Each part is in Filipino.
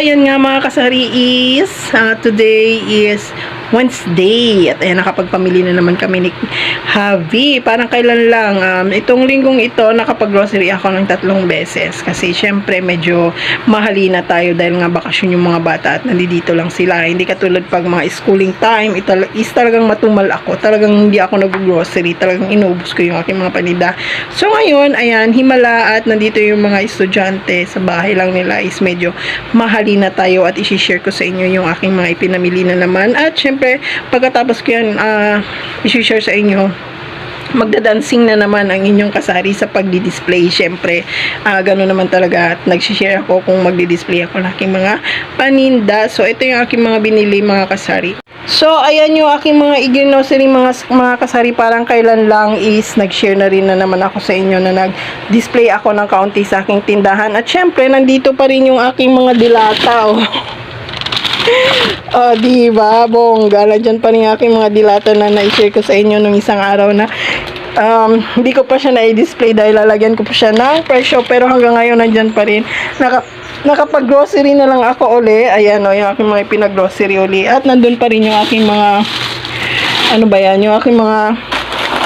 Ayan nga mga kasari is, ah, today is Wednesday. At ayan, nakapagpamili na naman kami ni Javi. Parang kailan lang. Um, itong linggong ito, nakapag-grocery ako ng tatlong beses. Kasi syempre, medyo mahali na tayo dahil nga bakasyon yung mga bata at nandito lang sila. Hindi katulad pag mga schooling time, ital- is talagang matumal ako. Talagang hindi ako nag-grocery. Talagang inubos ko yung aking mga panida. So ngayon, ayan, himala at nandito yung mga estudyante sa bahay lang nila is medyo mahali na tayo at isi-share ko sa inyo yung aking mga ipinamili na naman. At syempre, pagkatapos ko yan, ah, isi-share sa inyo, magdadancing na naman ang inyong kasari sa pagdi-display. Siyempre, ah gano'n naman talaga at nagsishare ako kung magdi-display ako ng aking mga paninda. So, ito yung aking mga binili mga kasari. So, ayan yung aking mga iginocery mga, mga kasari. Parang kailan lang is nag-share na rin na naman ako sa inyo na nag-display ako ng kaunti sa aking tindahan. At syempre, nandito pa rin yung aking mga dilata. Oh. Oh, di ba? Bongga. Nandiyan pa rin aking mga dilata na na-share ko sa inyo nung isang araw na um, hindi ko pa siya na-display dahil lalagyan ko pa siya ng presyo pero hanggang ngayon nandyan pa rin. Naka, nakapag-grocery na lang ako uli. Ayan o, yung aking mga pinag-grocery uli. At nandun pa rin yung aking mga ano ba yan? Yung aking mga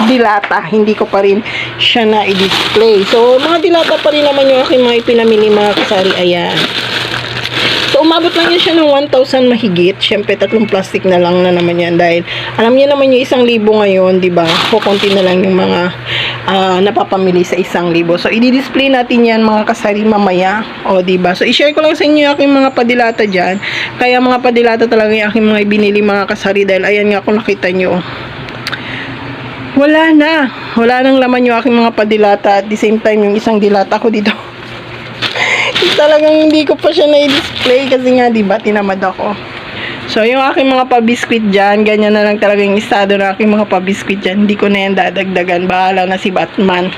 dilata. Hindi ko pa rin siya na-display. So, mga dilata pa rin naman yung aking mga ipinamili mga kasari. Ayan. So, umabot lang yun siya ng 1,000 mahigit. Siyempre, tatlong plastic na lang na naman yan. Dahil, alam niyo naman yung isang libo ngayon, di ba? Kukunti na lang yung mga ah, napapamili sa isang libo. So, i-display natin yan mga kasari mamaya. O, di ba? So, i-share ko lang sa inyo yung aking mga padilata dyan. Kaya mga padilata talaga yung aking mga binili mga kasari. Dahil, ayan nga kung nakita nyo. Wala na. Wala nang laman yung aking mga padilata. At the same time, yung isang dilata ko dito. talagang hindi ko pa siya na-display kasi nga, di ba, tinamad ako. So, yung aking mga pabiskwit dyan, ganyan na lang talaga yung estado ng aking mga pabiskwit dyan. Hindi ko na yan dadagdagan. Bahala na si Batman.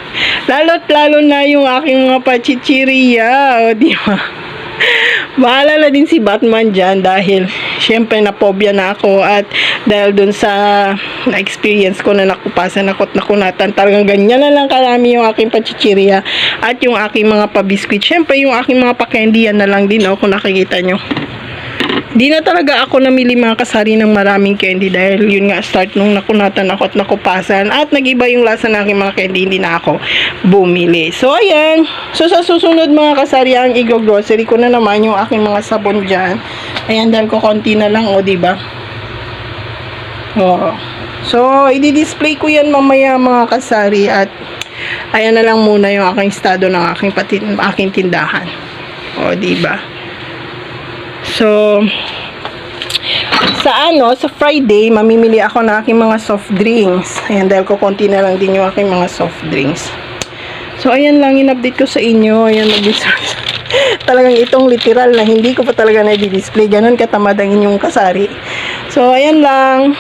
Lalo't lalo na yung aking mga pachichiriya. O, di ba? Bahala na din si Batman dyan dahil syempre napobya na ako at dahil dun sa na-experience ko na nakupasan ako at nakunatan talagang ganyan na lang karami yung aking pachichirya at yung aking mga pabiskwit. Syempre yung aking mga pakendi yan na lang din oh, kung nakikita nyo. Di na talaga ako namili mga kasari ng maraming candy dahil yun nga start nung nakunatan ako at nakupasan at nagiba yung lasa ng aking mga candy hindi na ako bumili. So ayan, so sa susunod mga kasari ang i-grocery ko na naman yung aking mga sabon dyan. Ayan dahil ko konti na lang o di ba? Oo. So i-display ko yan mamaya mga kasari at ayan na lang muna yung aking estado ng aking, patin, aking tindahan. O di ba? So, sa ano, sa Friday, mamimili ako ng aking mga soft drinks. Ayan, dahil ko konti na lang din yung aking mga soft drinks. So, ayan lang, in-update ko sa inyo. Ayan, mag Talagang itong literal na hindi ko pa talaga na-display. Ganon katamad ang inyong kasari. So, ayan lang.